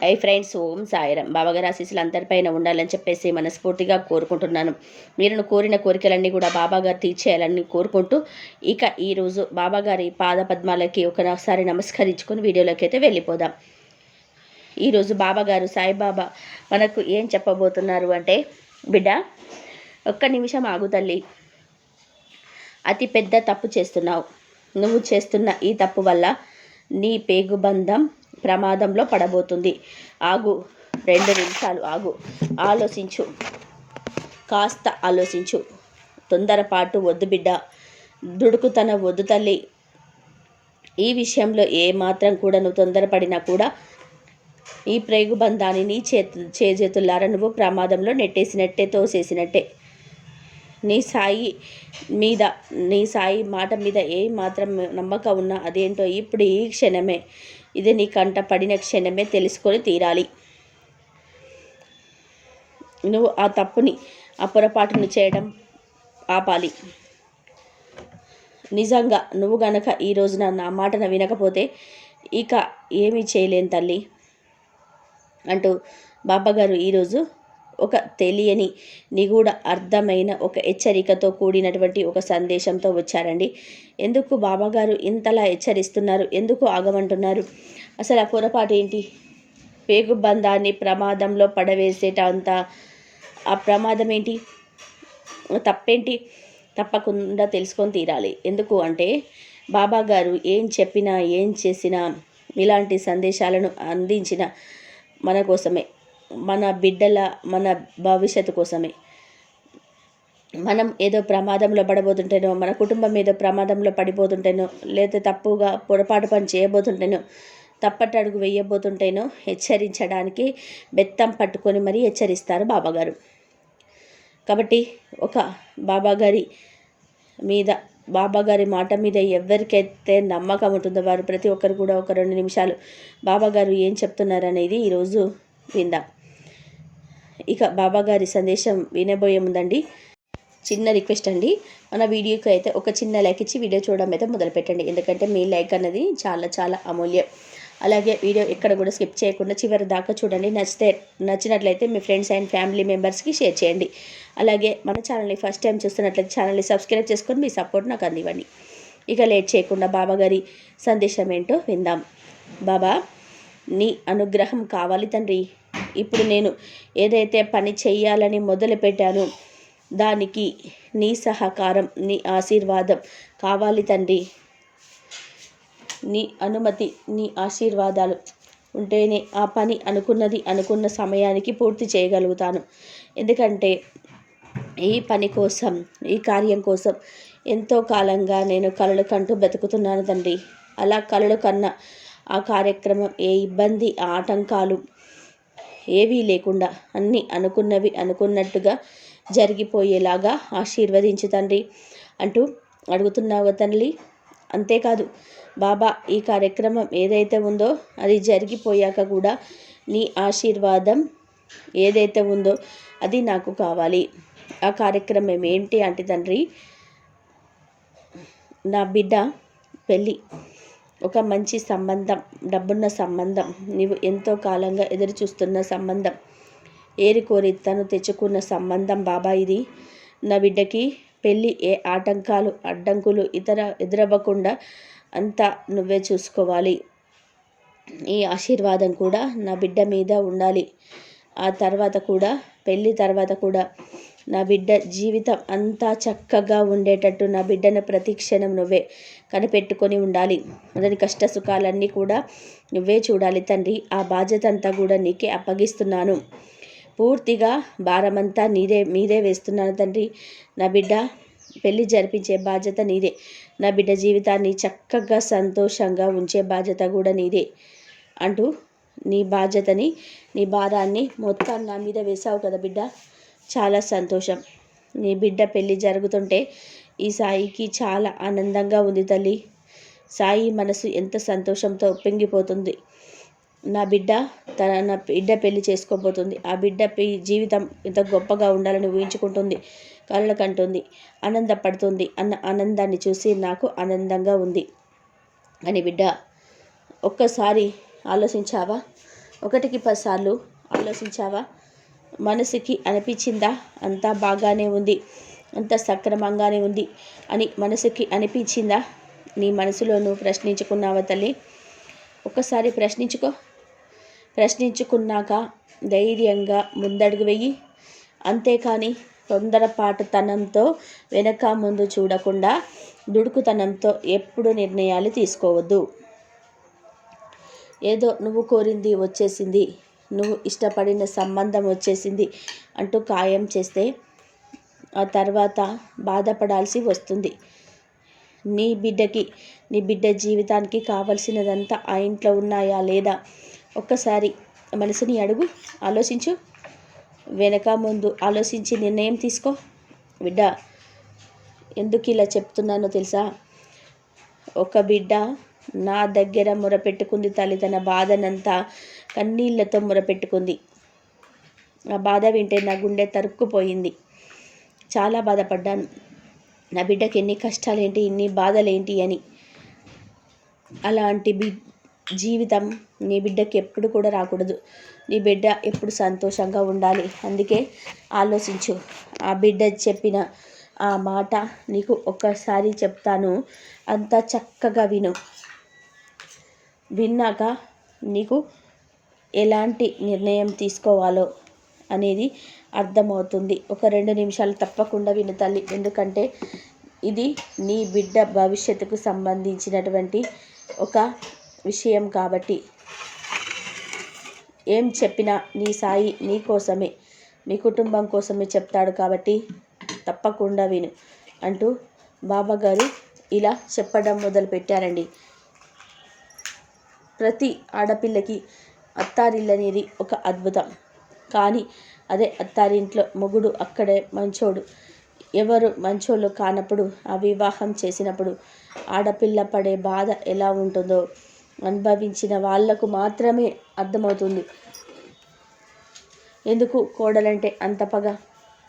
I friends ఓం సాయిరం బాబాగారి ఆశీస్సులు అందరిపైన ఉండాలని చెప్పేసి మనస్ఫూర్తిగా కోరుకుంటున్నాను. మీరు కోరిన కోరికలన్నీ కూడా బాబాగారు తీర్చేయాలని కోరుకుంటూ ఇక ఈరోజు బాబాగారి పాద పద్మాలకి ఒకసారి నమస్కరించుకొని వీడియోలోకి అయితే వెళ్ళిపోదాం. ఈరోజు బాబాగారు సాయిబాబా మనకు ఏం చెప్పబోతున్నారు అంటే బిడ్డ ఒక్క నిమిషం ఆగు తల్లి. అతి పెద్ద తప్పు చేస్తున్నావు. నువ్వు చేస్తున్న ఈ తప్పు వల్ల నీ పేగుబంధం ప్రమాదంలో పడబోతుంది. ఆగు రెండు నిమిషాలు ఆగు. ఆలోచించు. కాస్త ఆలోచించు. తొందరపాటు వద్దు బిడ్డ. దుడుకుతన వద్దు తల్లి. ఈ విషయంలో ఏ మాత్రం కూడా నువ్వు తొందరపడినా కూడా ఈ ప్రేగుబంధాన్ని నీ చేతు చేతులారా నువ్వు ప్రమాదంలో నెట్టేసినట్టే తోసేసినట్టే. నీ సాయి మీద నీ సాయి మాట మీద ఏ మాత్రం నమ్మకం ఉన్నా అదేంటో ఇప్పుడు ఈ క్షణమే. ఇది నీ కంట పడిన క్షణమే తెలుసుకొని తీరాలి. నువ్వు ఆ తప్పుని ఆ పొరపాటును చేయడం ఆపాలి. నిజంగా నువ్వు గనక ఈ రోజున నా మాటను వినకపోతే ఇక ఏమీ చేయలేను తల్లి అంటూ బాబాగారు ఈరోజు ఒక తెలియని నిగూఢ అర్థమైన ఒక హెచ్చరికతో కూడినటువంటి ఒక సందేశంతో వచ్చారండి. ఎందుకు బాబాగారు ఇంతలా హెచ్చరిస్తున్నారు? ఎందుకు ఆగమంటున్నారు? అసలు ఆ పొరపాటు ఏంటి? పేగు బంధాన్ని ప్రమాదంలో పడవేసేటంత ఆ ప్రమాదం ఏంటి? తప్పేంటి? తప్పకుండా తెలుసుకొని తీరాలి. ఎందుకు అంటే బాబా గారు ఏం చెప్పినా ఏం చేసినా ఇలాంటి సందేశాలను అందించిన మన కోసమే. మన బిడ్డల మన భవిష్యత్తు కోసమే. మనం ఏదో ప్రమాదంలో పడబోతుంటేనో మన కుటుంబం ఏదో ప్రమాదంలో పడిపోతుంటేనో లేదా తప్పుగా పొరపాటు పని చేయబోతుంటేనో తప్పటడుగు వేయబోతుంటేనో హెచ్చరించడానికి బెత్తం పట్టుకొని మరీ హెచ్చరిస్తారు బాబాగారు. కాబట్టి ఒక బాబాగారి మీద బాబాగారి మాట మీద ఎవరికైతే నమ్మకం ఉంటుందో వారు ప్రతి ఒక్కరు కూడా ఒక రెండు నిమిషాలు బాబాగారు ఏం చెప్తున్నారనేది ఈరోజు విందాం. ఇక బాబాగారి సందేశం వినబోయే ముందండి. చిన్న రిక్వెస్ట్ అండి. మన వీడియోకి అయితే ఒక చిన్న లైక్ ఇచ్చి వీడియో చూడడం అయితే మొదలు పెట్టండి ఎందుకంటే మీ లైక్ అన్నది చాలా చాలా అమూల్యం. అలాగే వీడియో ఎక్కడ కూడా స్కిప్ చేయకుండా చివరి దాకా చూడండి. నచ్చితే నచ్చినట్లయితే మీ ఫ్రెండ్స్ అండ్ ఫ్యామిలీ మెంబర్స్కి షేర్ చేయండి. అలాగే మన ఛానల్ని ఫస్ట్ టైం చూస్తున్నట్లయితే ఛానల్ని సబ్స్క్రైబ్ చేసుకొని మీ సపోర్ట్ నాకు అందివ్వండి. ఇక లేట్ చేయకుండా బాబాగారి సందేశం ఏంటో విందాం. బాబా నీ అనుగ్రహం కావాలి తండ్రి. ఇప్పుడు నేను ఏదైతే పని చేయాలని మొదలుపెట్టానో దానికి నీ సహకారం నీ ఆశీర్వాదం కావాలి తండ్రి. నీ అనుమతి నీ ఆశీర్వాదాలు ఉంటేనే ఆ పని అనుకున్నది అనుకున్న సమయానికి పూర్తి చేయగలుగుతాను. ఎందుకంటే ఈ పని కోసం ఈ కార్యం కోసం ఎంతో కాలంగా నేను కలలు కంటూ బ్రతుకుతున్నాను తండ్రి. అలా కలలు కన్నా ఆ కార్యక్రమం ఏ ఇబ్బంది ఆటంకాలు ఏవీ లేకుండా అన్నీ అనుకున్నవి అనుకున్నట్టుగా జరిగిపోయేలాగా ఆశీర్వదించు తండ్రి అంటూ అడుగుతున్నావు తండ్రి అంతేకాదు బాబా ఈ కార్యక్రమం ఏదైతే ఉందో అది జరిగిపోయాక కూడా నీ ఆశీర్వాదం ఏదైతే ఉందో అది నాకు కావాలి. ఆ కార్యక్రమం ఏంటి అంటే తండ్రి నా బిడ్డ పెళ్ళి ఒక మంచి సంబంధం డబ్బున్న సంబంధం నీవు ఎంతో కాలంగా ఎదురు చూస్తున్న సంబంధం. ఏరి కోరి తను తెచ్చుకున్న సంబంధం బాబా ఇది. నా బిడ్డకి పెళ్ళి ఏ ఆటంకాలు అడ్డంకులు ఇతర ఎదురవ్వకుండా అంతా నువ్వే చూసుకోవాలి. ఈ ఆశీర్వాదం కూడా నా బిడ్డ మీద ఉండాలి. ఆ తర్వాత కూడా పెళ్ళి తర్వాత కూడా నా బిడ్డ జీవితం అంతా చక్కగా ఉండేటట్టు నా బిడ్డను ప్రతి క్షణం నువ్వే కనిపెట్టుకొని ఉండాలి. అతని కష్ట సుఖాలన్నీ కూడా నువ్వే చూడాలి తండ్రి. ఆ బాధ్యత అంతా కూడా నీకే అప్పగిస్తున్నాను. పూర్తిగా భారమంతా నీదే మీదే వేస్తున్నాను తండ్రి. నా బిడ్డ పెళ్ళి జరిపించే బాధ్యత నీదే. నా బిడ్డ జీవితాన్ని చక్కగా సంతోషంగా ఉంచే బాధ్యత కూడా నీదే అంటూ నీ బాధ్యతని నీ భారాన్ని మొత్తం నా మీద వేసావు కదా బిడ్డ. చాలా సంతోషం. నీ బిడ్డ పెళ్ళి జరుగుతుంటే ఈ సాయికి చాలా ఆనందంగా ఉంది తల్లి. సాయి మనసు ఎంత సంతోషంతో పొంగిపోతుంది. నా బిడ్డ తన నా బిడ్డ పెళ్ళి చేసుకోబోతుంది. ఆ బిడ్డ జీవితం ఇంత గొప్పగా ఉండాలని ఊహించుకుంటుంది కళ్ళకంటుంది ఆనందపడుతుంది అన్న ఆనందాన్ని చూసి నాకు ఆనందంగా ఉంది. అని బిడ్డ ఒక్కసారి ఆలోచించావా? ఒకటికి పదిసార్లు ఆలోచించావా? మనసుకి అనిపించిందా? అంతా బాగానే ఉంది. అంత సక్రమంగానే ఉంది అని మనసుకి అనిపించిందా? నీ మనసులో నువ్వు ప్రశ్నించుకున్నావా తల్లి? ఒక్కసారి ప్రశ్నించుకో. ప్రశ్నించుకున్నాక ధైర్యంగా ముందడుగు వెయ్యి అంతేకాని తొందరపాటుతనంతో వెనక ముందు చూడకుండా దుడుకుతనంతో ఎప్పుడు నిర్ణయాలు తీసుకోవద్దు. ఏదో నువ్వు కోరింది వచ్చేసింది. నువ్వు ఇష్టపడిన సంబంధం వచ్చేసింది అంటూ ఖాయం చేస్తే ఆ తర్వాత బాధపడాల్సి వస్తుంది. నీ బిడ్డకి నీ బిడ్డ జీవితానికి కావలసినదంతా ఆ ఇంట్లో ఉన్నాయా లేదా? ఒక్కసారి మనసుని అడుగు ఆలోచించు. వెనక ముందు ఆలోచించి నిర్ణయం తీసుకో. బిడ్డ ఎందుకు ఇలా చెప్తున్నానో తెలుసా? ఒక బిడ్డ నా దగ్గర మొరపెట్టుకుంది తల్లి తన బాధనంతా కన్నీళ్ళతో మొరపెట్టుకుంది. ఆ బాధ వింటే నా గుండె తరుక్కుపోయింది. చాలా బాధపడ్డాను. నా బిడ్డకి ఎన్ని కష్టాలేంటి ఇన్ని బాధలేంటి అని. అలాంటి బి జీవితం నీ బిడ్డకి ఎప్పుడు కూడా రాకూడదు. నీ బిడ్డ ఎప్పుడు సంతోషంగా ఉండాలి. అందుకే ఆలోచించు. ఆ బిడ్డ చెప్పిన ఆ మాట నీకు ఒక్కసారి చెప్తాను. అంత చక్కగా విను. విన్నాక నీకు ఎలాంటి నిర్ణయం తీసుకోవాలో అనేది అర్థమవుతుంది. ఒక రెండు నిమిషాలు తప్పకుండా విను తల్లి. ఎందుకంటే ఇది నీ బిడ్డ భవిష్యత్తుకు సంబంధించినటువంటి ఒక విషయం కాబట్టి. ఏం చెప్పినా నీ సాయి నీ కోసమే. మీ కుటుంబం కోసమే చెప్తాడు కాబట్టి తప్పకుండా విను అంటూ బాబా గారు ఇలా చెప్పడం మొదలుపెట్టారండి. ప్రతి ఆడపిల్లకి అత్తారిల్లు అనేది ఒక అద్భుతం. కానీ అదే అత్తారింట్లో మొగుడు అక్కడే మంచోడు. ఎవరు మంచోళ్ళు కానప్పుడు ఆ వివాహం చేసినప్పుడు ఆడపిల్ల పడే బాధ ఎలా ఉంటుందో అనుభవించిన వాళ్ళకు మాత్రమే అర్థమవుతుంది. ఎందుకు కోడలంటే అంత పగ?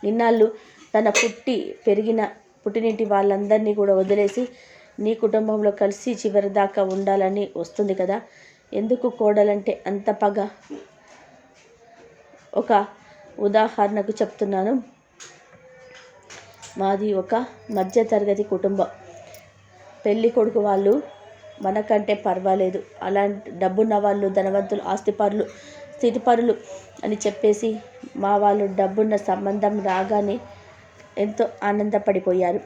నిన్నాళ్ళు తన పుట్టి పెరిగిన పుట్టినింటి వాళ్ళందరినీ కూడా వదిలేసి నీ కుటుంబంలో కలిసి చివరి దాకా ఉండాలని వస్తుంది కదా? ఎందుకు కోడలంటే అంత పగ? ఒక ఉదాహరణకు చెప్తున్నాను. మాది ఒక మధ్యతరగతి కుటుంబం. పెళ్ళి కొడుకు వాళ్ళు మనకంటే పర్వాలేదు. అలాంటి డబ్బున్న వాళ్ళు ధనవంతులు ఆస్తిపరులు స్థితిపరులు అని చెప్పేసి మా వాళ్ళు డబ్బున్న సంబంధం రాగానే ఎంతో ఆనందపడిపోయారు.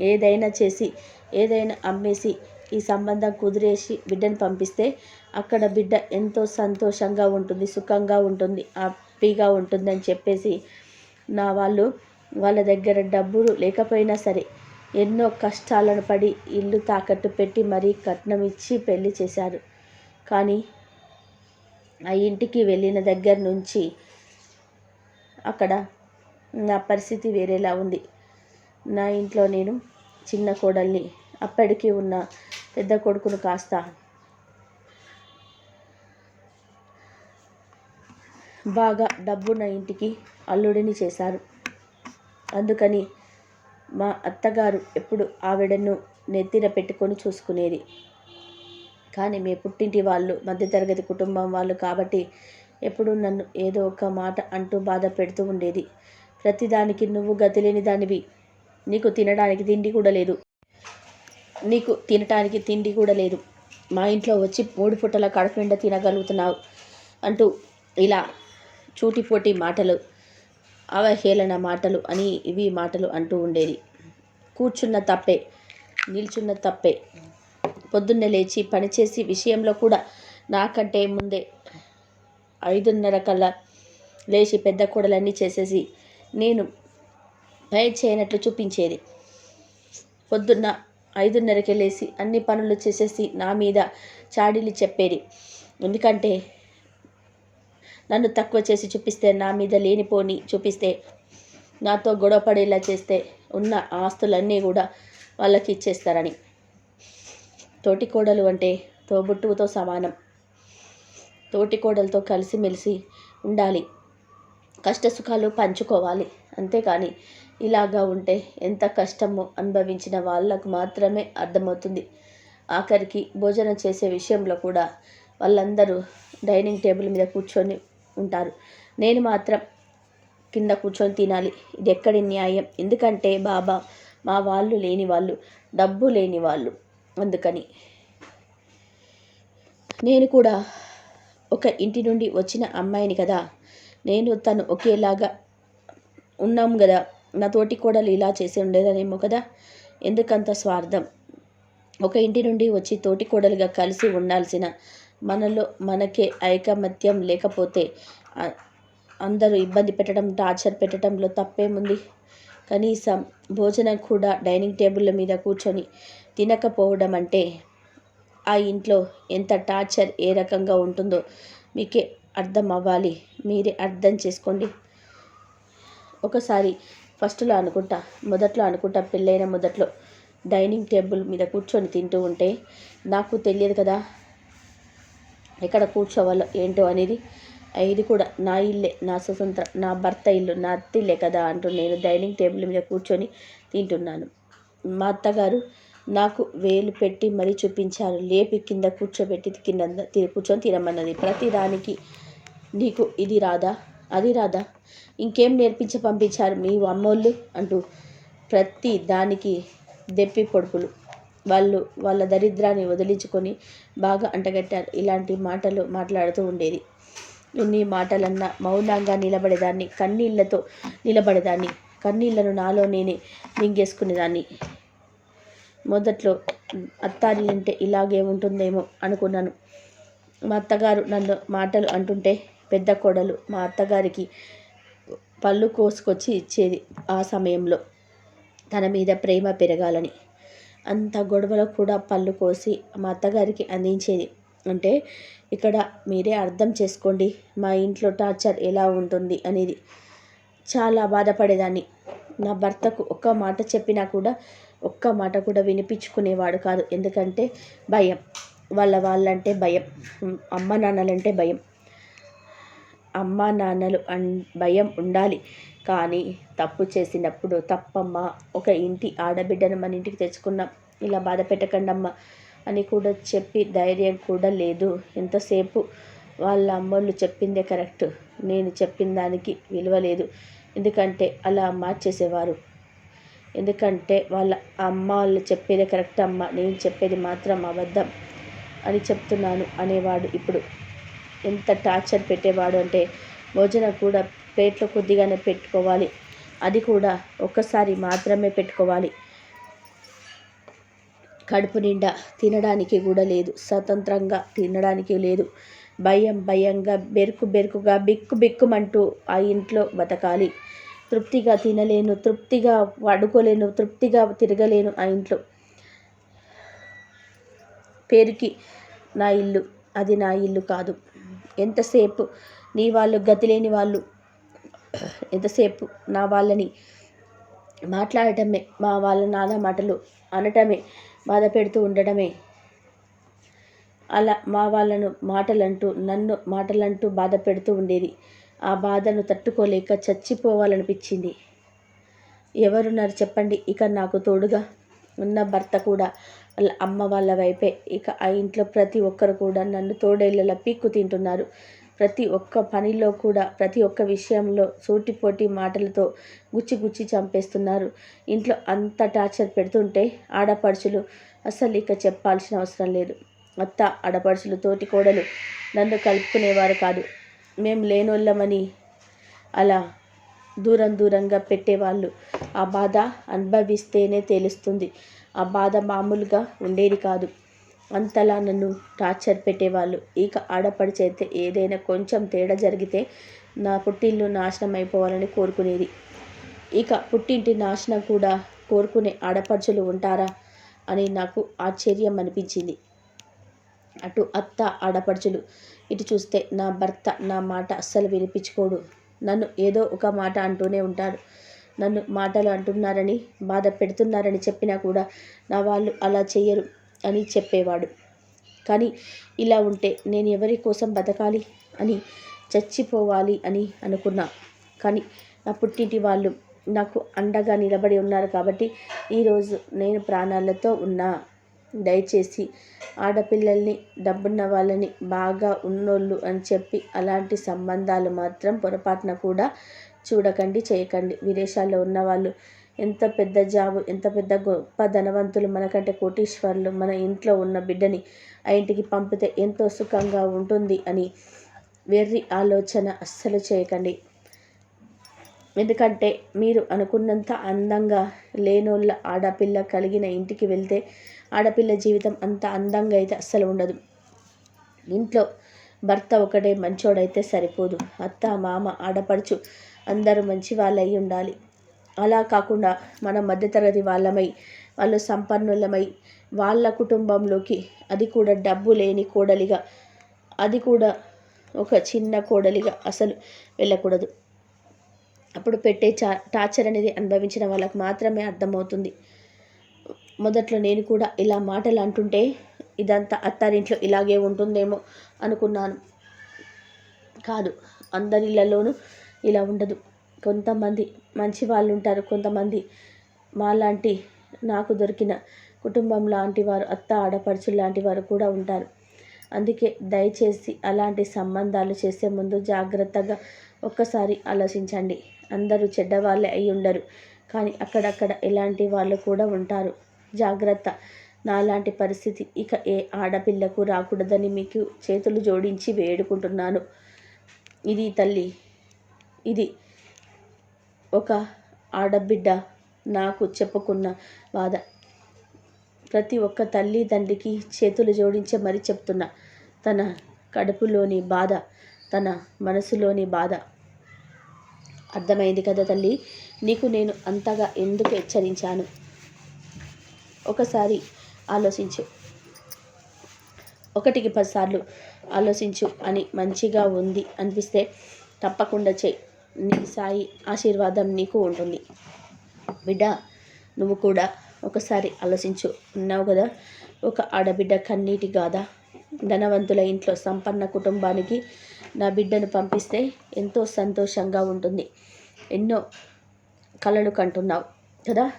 ఏదైనా చేసి ఏదైనా అమ్మేసి ఈ సంబంధం కుదిరేసి బిడ్డను పంపిస్తే అక్కడ బిడ్డ ఎంతో సంతోషంగా ఉంటుంది సుఖంగా ఉంటుంది హ్యాపీగా ఉంటుందని చెప్పేసి నా వాళ్ళు వాళ్ళ దగ్గర డబ్బులు లేకపోయినా సరే ఎన్నో కష్టాలను పడి ఇల్లు తాకట్టు పెట్టి మరీ కట్నం ఇచ్చి పెళ్ళి చేశారు. కానీ ఆ ఇంటికి వెళ్ళిన దగ్గర నుంచి అక్కడ నా పరిస్థితి వేరేలా ఉంది. నా ఇంట్లో నేను చిన్న కోడల్ని అప్పటికి ఉన్న పెద్ద కొడుకును కాస్త బాగా డబ్బున్న ఇంటికి అల్లుడిని చేశారు. అందుకని మా అత్తగారు ఎప్పుడు ఆవిడను నెత్తిన పెట్టుకొని చూసుకునేది. కానీ మీ పుట్టింటి వాళ్ళు మధ్యతరగతి కుటుంబం వాళ్ళు కాబట్టి ఎప్పుడు నన్ను ఏదో ఒక మాట అంటూ బాధ పెడుతూ ఉండేది. ప్రతిదానికి నువ్వు గతిలేని దానివి. నీకు తినడానికి తిండి కూడా లేదు. నీకు తినటానికి తిండి కూడా లేదు. మా ఇంట్లో వచ్చి మూడు పుట్టల కడపిండ తినగలుగుతున్నావు అంటూ ఇలా చూటిపోటి మాటలు అవహేళన మాటలు అని ఇవి మాటలు అంటూ ఉండేది. కూర్చున్న తప్పే నిల్చున్న తప్పే. పొద్దున్నే లేచి పనిచేసి విషయంలో కూడా నాకంటే ముందే ఐదున్నర కల్లా లేచి పెద్ద కూడలన్నీ చేసేసి నేను పై చేయనట్లు చూపించేది. పొద్దున్న ఐదున్నరకి అన్ని పనులు చేసేసి నా మీద చాడీలు చెప్పేది. ఎందుకంటే నన్ను తక్కువ చేసి చూపిస్తే నా మీద లేనిపోని చూపిస్తే నాతో గొడవ పడేలా చేస్తే ఉన్న ఆస్తులన్నీ కూడా వాళ్ళకి ఇచ్చేస్తారని. తోటి కోడలు అంటే తోబుట్టువుతో సమానం. తోటి కోడలతో కలిసిమెలిసి ఉండాలి. కష్టసుఖాలు పంచుకోవాలి. అంతేకాని ఇలాగా ఉంటే ఎంత కష్టమో అనుభవించిన వాళ్ళకు మాత్రమే అర్థమవుతుంది. ఆఖరికి భోజనం చేసే విషయంలో కూడా వాళ్ళందరూ డైనింగ్ టేబుల్ మీద కూర్చొని ఉంటారు. నేను మాత్రం కింద కూర్చొని తినాలి. ఇది ఎక్కడి న్యాయం? ఎందుకంటే బాబా మా వాళ్ళు లేని వాళ్ళు డబ్బు లేని వాళ్ళు. అందుకని నేను కూడా ఒక ఇంటి నుండి వచ్చిన అమ్మాయిని కదా. నేను తను ఒకేలాగా ఉన్నాం కదా. నా తోటి కోడలు ఇలా చేసి ఉండేదనేమో కదా? ఎందుకంత స్వార్థం? ఒక ఇంటి నుండి వచ్చి తోటి కోడలుగా కలిసి ఉండాల్సిన మనలో మనకే ఐకమత్యం లేకపోతే అందరూ ఇబ్బంది పెట్టడం టార్చర్ పెట్టడంలో తప్పేముంది? కనీసం భోజనం కూడా డైనింగ్ టేబుల్ మీద కూర్చొని తినకపోవడం అంటే ఆ ఇంట్లో ఎంత టార్చర్ ఏ రకంగా ఉంటుందో మీకే అర్థం అవ్వాలి. మీరే అర్థం చేసుకోండి. ఒకసారి ఫస్ట్లో అనుకుంటా మొదట్లో అనుకుంటా పెళ్ళైన మొదట్లో డైనింగ్ టేబుల్ మీద కూర్చొని తింటూ ఉంటే నాకు తెలియదు కదా ఎక్కడ కూర్చోవాలో ఏంటో అనేది. ఇది కూడా నా ఇల్లే నా స్వతంత్ర నా భర్త ఇల్లు నా అత్తిల్లే కదా అంటూ నేను డైనింగ్ టేబుల్ మీద కూర్చొని తింటున్నాను. మా అత్తగారు నాకు వేలు పెట్టి మరీ చూపించారు. లేపి కింద కూర్చోబెట్టి కింద కూర్చొని తినమన్నది. ప్రతిదానికి నీకు ఇది రాదా? అది రాదా? ఇంకేం నేర్పించి పంపించారు మీ అమ్మోళ్ళు? అంటూ ప్రతి దానికి దెప్పి పొడుపులు. వాళ్ళు వాళ్ళ దరిద్రాన్ని వదిలించుకొని బాగా అంటగట్టారు. ఇలాంటి మాటలు మాట్లాడుతూ ఉండేది. ఎన్ని మాటలన్నా మౌనంగా నిలబడేదాన్ని కన్నీళ్ళతో నిలబడేదాన్ని కన్నీళ్ళను నాలో నేనే మింగేసుకునేదాన్ని. మొదట్లో అత్తారి అంటే ఇలాగే ఉంటుందేమో అనుకున్నాను. మా అత్తగారు నన్ను మాటలు అంటుంటే పెద్ద కోడలు మా అత్తగారికి పళ్ళు కోసుకొచ్చి ఇచ్చేది ఆ సమయంలో. తన మీద ప్రేమ పెరగాలని. అంత గొడవలో కూడా పళ్ళు కోసి మా అత్తగారికి అందించేది. అంటే ఇక్కడ మీరే అర్థం చేసుకోండి మా ఇంట్లో టార్చర్ ఎలా ఉంటుంది అనేది. చాలా బాధపడేదాన్ని. నా భర్తకు ఒక్క మాట చెప్పినా కూడా ఒక్క మాట కూడా వినిపించుకునేవాడు కాదు. ఎందుకంటే భయం. వాళ్ళ వాళ్ళంటే భయం. అమ్మ నాన్నలంటే భయం. అమ్మ నాన్నలు అన్ భయం ఉండాలి. కానీ తప్పు చేసినప్పుడు తప్పమ్మ ఒక ఇంటి ఆడబిడ్డను మన ఇంటికి తెచ్చుకున్నాం. ఇలా బాధ పెట్టకండి అని కూడా చెప్పి ధైర్యం కూడా లేదు. ఎంతసేపు వాళ్ళ అమ్మోళ్ళు చెప్పిందే కరెక్ట్. నేను చెప్పిన దానికి విలువ లేదు. ఎందుకంటే అలా మార్చేసేవారు. ఎందుకంటే వాళ్ళ అమ్మ వాళ్ళు చెప్పేదే కరెక్ట్ అమ్మ. నేను చెప్పేది మాత్రం అబద్ధం అని చెప్తున్నాను అనేవాడు ఇప్పుడు. ఎంత టార్చర్ పెట్టేవాడు అంటే భోజనం కూడా ప్లేట్లో కొద్దిగానే పెట్టుకోవాలి. అది కూడా ఒక్కసారి మాత్రమే పెట్టుకోవాలి. కడుపు నిండా తినడానికి కూడా లేదు. స్వతంత్రంగా తినడానికి లేదు. భయం భయంగా బెరుకు బెరుకుగా బిక్కు బిక్కుమంటూ ఆ ఇంట్లో బతకాలి. తృప్తిగా తినలేను తృప్తిగా పడుకోలేను తృప్తిగా తిరగలేను ఆ ఇంట్లో. పేరుకి నా ఇల్లు అది నా ఇల్లు కాదు. ఎంతసేపు నీ వాళ్ళు గతిలేని వాళ్ళు? ఎంతసేపు నా వాళ్ళని మాట్లాడటమే మా వాళ్ళ నాన్న మాటలు అనటమే బాధ పెడుతూ ఉండడమే అలా మా వాళ్ళను మాటలంటూ నన్ను మాటలంటూ బాధ పెడుతూ ఉండేది. ఆ బాధను తట్టుకోలేక చచ్చిపోవాలనిపించింది. ఎవరున్నారు చెప్పండి ఇక నాకు తోడుగా ఉన్న భర్త కూడా వాళ్ళ అమ్మ వాళ్ళ వైపే. ఇక ఆ ఇంట్లో ప్రతి ఒక్కరు కూడా నన్ను తోడేళ్ళలా పీక్కు తింటున్నారు. ప్రతి ఒక్క పనిలో కూడా ప్రతి ఒక్క విషయంలో సూటిపోటి మాటలతో గుచ్చి గుచ్చి చంపేస్తున్నారు. ఇంట్లో అంత టార్చర్ పెడుతుంటే ఆడపడుచులు అసలు ఇక చెప్పాల్సిన అవసరం లేదు. అత్త ఆడపడుచులు తోటి కోడలు నన్ను కలుపుకునేవారు కాదు. మేము లేనోళ్ళమని అలా దూరం దూరంగా పెట్టేవాళ్ళు. ఆ బాధ అనుభవిస్తేనే తెలుస్తుంది. ఆ బాధ మామూలుగా ఉండేది కాదు. అంతలా నన్ను టార్చర్ పెట్టేవాళ్ళు. ఇక ఆడపడిచైతే ఏదైనా కొంచెం తేడా జరిగితే నా పుట్టిల్లు నాశనం అయిపోవాలని కోరుకునేది. ఇక పుట్టింటి నాశనం కూడా కోరుకునే ఆడపడుచులు ఉంటారా అని నాకు ఆశ్చర్యం అనిపించింది. అటు అత్త ఆడపడుచులు ఇటు చూస్తే నా భర్త నా మాట అస్సలు వినిపించుకోడు. నన్ను ఏదో ఒక మాట అంటూనే ఉంటాడు. నన్ను మాటలు అంటున్నారని బాధ పెడుతున్నారని చెప్పినా కూడా నా వాళ్ళు అలా చేయరు అని చెప్పేవాడు. కానీ ఇలా ఉంటే నేను ఎవరి కోసం బతకాలి అని చచ్చిపోవాలి అని అనుకున్నా. కానీ నా పుట్టింటి వాళ్ళు నాకు అండగా నిలబడి ఉన్నారు కాబట్టి ఈరోజు నేను ప్రాణాలతో ఉన్నా. దయచేసి ఆడపిల్లల్ని డబ్బున్న వాళ్ళని బాగా ఉన్నోళ్ళు అని చెప్పి అలాంటి సంబంధాలు మాత్రం పొరపాటున కూడా చూడకండి చేయకండి. విదేశాల్లో ఉన్నవాళ్ళు ఎంత పెద్ద జాబు ఎంత పెద్ద గొప్ప ధనవంతులు మనకంటే కోటీశ్వరులు మన ఇంట్లో ఉన్న బిడ్డని ఆ ఇంటికి పంపితే ఎంతో సుఖంగా ఉంటుంది అని వెర్రి ఆలోచన అస్సలు చేయకండి. ఎందుకంటే మీరు అనుకున్నంత అందంగా లేనోళ్ళ ఆడపిల్ల కలిగిన ఇంటికి వెళ్తే ఆడపిల్ల జీవితం అంత అందంగా అయితే అస్సలు ఉండదు. ఇంట్లో భర్త ఒకటే మంచోడైతే సరిపోదు. అత్త మామ ఆడపడుచు అందరూ మంచి వాళ్ళు ఉండాలి. అలా కాకుండా మన మధ్యతరగతి వాళ్ళమై వాళ్ళు సంపన్నులమై వాళ్ళ కుటుంబంలోకి అది కూడా డబ్బు లేని కోడలిగా అది కూడా ఒక చిన్న కోడలిగా అసలు వెళ్ళకూడదు. అప్పుడు పెట్టే చా టార్చర్ అనేది అనుభవించిన వాళ్ళకు మాత్రమే అర్థమవుతుంది. మొదట్లో నేను కూడా ఇలా మాటలు అంటుంటే ఇదంతా అత్తారింట్లో ఇలాగే ఉంటుందేమో అనుకున్నాను. కాదు అందరిళ్ళలోనూ ఇలా ఉండదు. కొంతమంది మంచి వాళ్ళు ఉంటారు కొంతమంది మాలాంటి నాకు దొరికిన కుటుంబం లాంటి వారు అత్త ఆడపడుచులు లాంటి వారు కూడా ఉంటారు. అందుకే దయచేసి అలాంటి సంబంధాలు చేసే ముందు జాగ్రత్తగా ఒక్కసారి ఆలోచించండి. అందరూ చెడ్డవాళ్ళే అయి ఉండరు. కానీ అక్కడక్కడ ఎలాంటి వాళ్ళు కూడా ఉంటారు. జాగ్రత్త. నాలాంటి పరిస్థితి ఇక ఏ ఆడపిల్లకు రాకూడదని మీకు చేతులు జోడించి వేడుకుంటున్నాను. ఇది తల్లి ఇది ఒక ఆడబిడ్డ నాకు చెప్పుకున్న బాధ ప్రతి ఒక్క తల్లి తండ్రికి చేతులు జోడించే మరీ చెప్తున్నా తన కడుపులోని బాధ తన మనసులోని బాధ. అర్థమైంది కదా తల్లి? నీకు నేను అంతగా ఎందుకు హెచ్చరించాను? ఒకసారి ఆలోచించు. ఒకటికి పదిసార్లు ఆలోచించు అని మంచిగా ఉంది అనిపిస్తే తప్పకుండా చేయి. నీ సాయి ఆశీర్వాదం నీకు ఉంటుంది. బిడ్డ నువ్వు కూడా ఒకసారి ఆలోచించు. ఉన్నావు కదా? ఒక ఆడబిడ్డ కన్నీటి గాథ. ధనవంతుల ఇంట్లో సంపన్న కుటుంబానికి నా బిడ్డను పంపిస్తే ఎంతో సంతోషంగా ఉంటుంది. ఎన్నో కళలు కంటున్నావు కదా?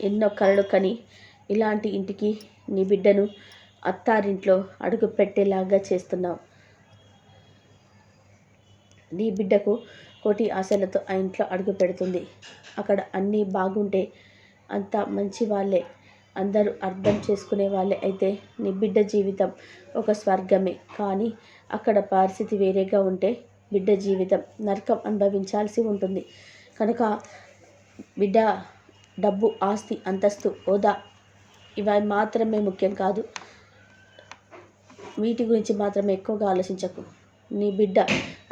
ఎన్నో కళలు కని ఇలాంటి ఇంటికి నీ బిడ్డను అత్తారింట్లో అడుగు పెట్టేలాగా చేస్తున్నావు. నీ బిడ్డకు కోటి ఆశలతో ఆ ఇంట్లో అడుగు పెడుతుంది. అక్కడ అన్నీ బాగుంటే అంతా మంచి వాళ్ళే. అందరూ అర్థం చేసుకునే వాళ్ళే అయితే నీ బిడ్డ జీవితం ఒక స్వర్గమే. కానీ అక్కడ పరిస్థితి వేరేగా ఉంటే బిడ్డ జీవితం నరకం అనుభవించాల్సి ఉంటుంది. కనుక బిడ్డ డబ్బు ఆస్తి అంతస్తు హోదా ఇవి మాత్రమే ముఖ్యం కాదు. వీటి గురించి మాత్రమే ఎక్కువగా ఆలోచించకు. నీ బిడ్డ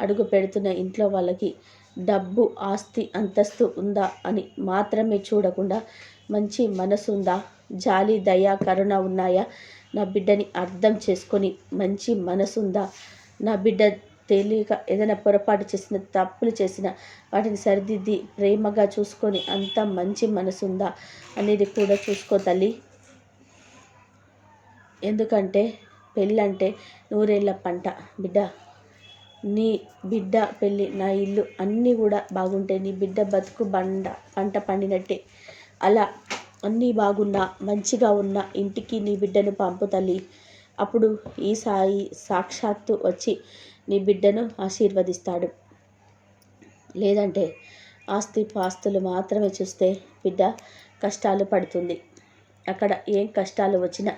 అడుగు పెడుతున్న ఇంట్లో వాళ్ళకి డబ్బు ఆస్తి అంతస్తు ఉందా అని మాత్రమే చూడకుండా మంచి మనసు ఉందా జాలి దయ కరుణ ఉన్నాయా? నా బిడ్డని అర్థం చేసుకొని మంచి మనసు ఉందా నా బిడ్డ తెలియక ఏదైనా పొరపాటు చేసిన తప్పులు చేసిన వాటిని సరిదిద్ది ప్రేమగా చూసుకొని అంత మంచి మనసు ఉందా అనేది కూడా చూసుకో తల్లి. ఎందుకంటే పెళ్ళంటే నూరేళ్ళ పంట బిడ్డ. నీ బిడ్డ పెళ్ళి నా ఇల్లు అన్నీ కూడా బాగుంటాయి నీ బిడ్డ బతుకు బండ పంట పండినట్టే. అలా అన్నీ బాగున్నా మంచిగా ఉన్న ఇంటికి నీ బిడ్డను పంపు తల్లి. అప్పుడు ఈ సాయి సాక్షాత్తు వచ్చి నీ బిడ్డను ఆశీర్వదిస్తాడు. లేదంటే ఆస్తి పాస్తులు మాత్రమే చూస్తే బిడ్డ కష్టాలు పడుతుంది. అక్కడ ఏం కష్టాలు వచ్చినా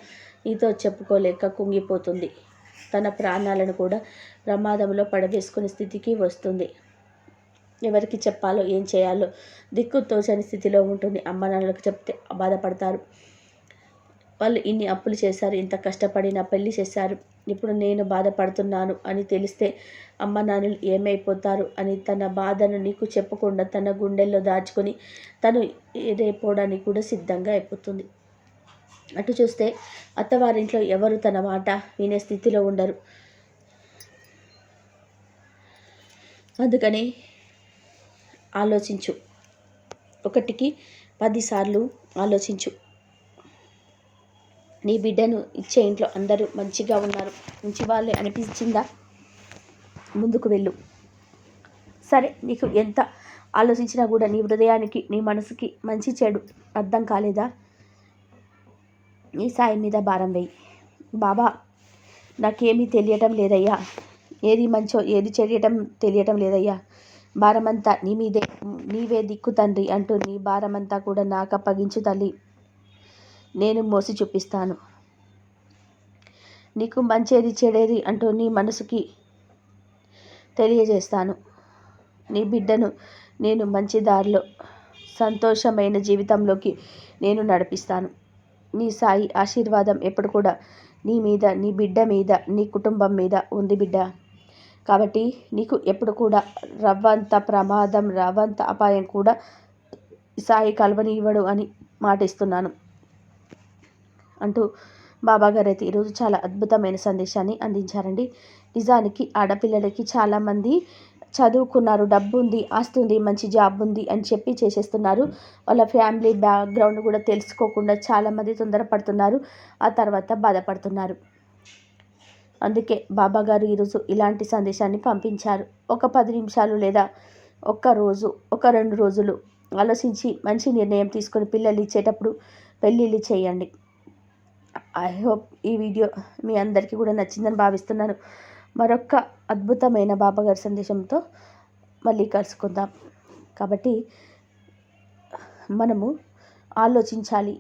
నీతో చెప్పుకోలేక కుంగిపోతుంది. తన ప్రాణాలను కూడా ప్రమాదంలో పడవేసుకునే స్థితికి వస్తుంది. ఎవరికి చెప్పాలో ఏం చేయాలో దిక్కు తోచని స్థితిలో ఉంటుంది. అమ్మ నాన్నలకు చెప్తే బాధపడతారు. వాళ్ళు ఇన్ని అప్పులు చేశారు ఇంత కష్టపడి నా పెళ్ళి చేశారు. ఇప్పుడు నేను బాధపడుతున్నాను అని తెలిస్తే అమ్మ నాన్నలు ఏమైపోతారు అని తన బాధను నీకు చెప్పకుండా తన గుండెల్లో దాచుకొని తను ఏదైపోవడానికి కూడా సిద్ధంగా అయిపోతుంది. అటు చూస్తే అత్తవారింట్లో ఎవరు తన మాట వినే స్థితిలో ఉండరు. అందుకని ఆలోచించు. ఒకటికి పదిసార్లు ఆలోచించు. నీ బిడ్డను ఇచ్చే ఇంట్లో అందరూ మంచిగా ఉన్నారు. మంచి వాళ్ళే అనిపించిందా? ముందుకు వెళ్ళు. సరే నీకు ఎంత ఆలోచించినా కూడా నీ హృదయానికి నీ మనసుకి మంచి చెడు అర్థం కాలేదా? నీ సాయి మీద భారం వేయి. బాబా నాకేమీ తెలియటం లేదయ్యా. ఏది మంచో ఏది చెయ్యటం తెలియటం లేదయ్యా. భారమంతా నీ మీదే నీవే దిక్కు తండ్రి అంటూ నీ భారమంతా కూడా నాకు అప్పగించు తల్లి. నేను మోసి చూపిస్తాను. నీకు మంచేది చెడేది అంటూ నీ మనసుకి తెలియజేస్తాను. నీ బిడ్డను నేను మంచి దారిలో సంతోషమైన జీవితంలోకి నేను నడిపిస్తాను. నీ సాయి ఆశీర్వాదం ఎప్పుడు కూడా నీ మీద నీ బిడ్డ మీద నీ కుటుంబం మీద ఉంది బిడ్డ. కాబట్టి నీకు ఎప్పుడు కూడా రవ్వంత ప్రమాదం రవ్వంత అపాయం కూడా సాయి కలవనివ్వడు అని మాట ఇస్తున్నాను అంటూ బాబాగారు అయితే ఈరోజు చాలా అద్భుతమైన సందేశాన్ని అందించారండి. నిజానికి ఆడపిల్లలకి చాలామంది చదువుకున్నారు డబ్బు ఉంది ఆస్తి ఉంది మంచి జాబ్ ఉంది అని చెప్పి చేసేస్తున్నారు. వాళ్ళ ఫ్యామిలీ బ్యాక్గ్రౌండ్ కూడా తెలుసుకోకుండా చాలామంది తొందరపడుతున్నారు. ఆ తర్వాత బాధపడుతున్నారు. అందుకే బాబా గారు ఈరోజు ఇలాంటి సందేశాన్ని పంపించారు. ఒక పది నిమిషాలు లేదా ఒక్క రోజు ఒక రెండు రోజులు ఆలోచించి మంచి నిర్ణయం తీసుకొని పిల్లలు ఇచ్చేటప్పుడు పెళ్ళిళ్ళు చేయండి. ఐ హోప్ ఈ వీడియో మీ అందరికీ కూడా నచ్చిందని భావిస్తున్నాను. మరొక అద్భుతమైన బాబాగారి సందేశంతో మళ్ళీ కలుసుకుందాం. కాబట్టి మనము ఆలోచించాలి.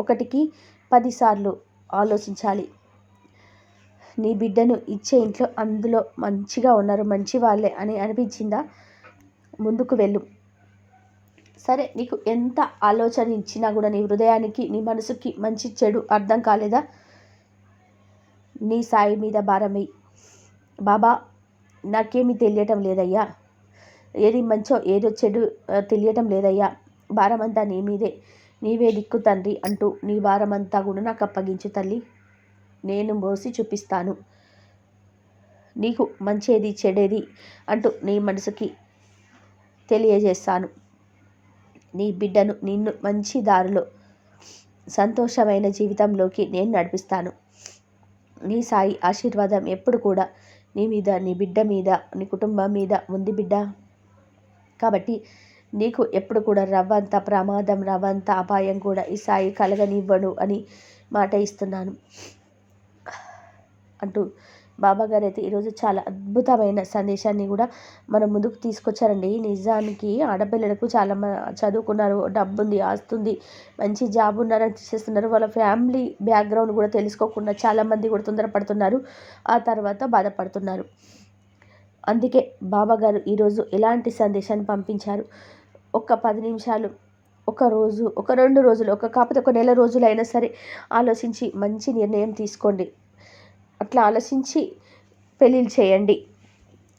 ఒకటికి పదిసార్లు ఆలోచించాలి. నీ బిడ్డను ఇచ్చే ఇంట్లో అందులో మంచిగా ఉన్నారు మంచి వాళ్ళే అని అనిపించిందా? ముందుకు వెళ్ళు. సరే నీకు ఎంత ఆలోచన ఇచ్చినా కూడా నీ హృదయానికి నీ మనసుకి మంచి చెడు అర్థం కాలేదా? నీ సాయి మీద భారమై బాబా నాకేమీ తెలియటం లేదయ్యా. ఏది మంచో ఏదో చెడు తెలియటం లేదయ్యా. భారమంతా నీ మీదే. నీవే దిక్కు తండ్రి అంటూ నీ భారమంతా కూడా నాకు అప్పగించు తల్లి. నేను మోసి చూపిస్తాను. నీకు మంచేది చెడేది అంటూ నీ మనసుకి తెలియజేస్తాను. నీ బిడ్డను నిన్ను మంచి దారిలో సంతోషమైన జీవితంలోకి నేను నడిపిస్తాను. నీ సాయి ఆశీర్వాదం ఎప్పుడు కూడా నీ మీద నీ బిడ్డ మీద నీ కుటుంబం మీద ఉంది బిడ్డ. కాబట్టి నీకు ఎప్పుడు కూడా రవ్వంత ప్రమాదం రవ్వంత అపాయం కూడా ఈ సాయి కలగనివ్వడు అని మాట ఇస్తున్నాను. అంటూ బాబాగారు అయితే ఈరోజు చాలా అద్భుతమైన సందేశాన్ని కూడా మనం ముందుకు తీసుకొచ్చారండి. నిజానికి ఆడపిల్లలకు చాలా చదువుకున్నారు డబ్బు ఉంది ఆస్తుంది మంచి జాబ్ ఉన్నారని చేస్తున్నారు వాళ్ళ ఫ్యామిలీ బ్యాక్గ్రౌండ్ కూడా తెలుసుకోకుండా చాలామంది కూడా తొందరపడుతున్నారు. ఆ తర్వాత బాధపడుతున్నారు. అందుకే బాబాగారు ఈరోజు ఎలాంటి సందేశాన్ని పంపించారు? ఒక పది నిమిషాలు ఒక రోజు ఒక రెండు రోజులు ఒక కాకపోతే ఒక నెల రోజులైనా సరే ఆలోచించి మంచి నిర్ణయం తీసుకోండి. అట్లా ఆలోచించి పెళ్ళిళ్ళు చేయండి.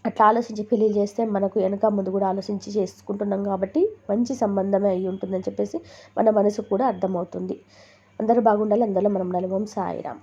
అట్లా ఆలోచించి పెళ్ళిళ్ళు చేస్తే మనకు వెనక ముందు కూడా ఆలోచించి చేసుకుంటున్నాం కాబట్టి మంచి సంబంధమే అయి ఉంటుందని చెప్పేసి మన మనసు కూడా అర్థమవుతుంది. అందరూ బాగుండాలి అందులో మనం నలుగురం సాయిరాం.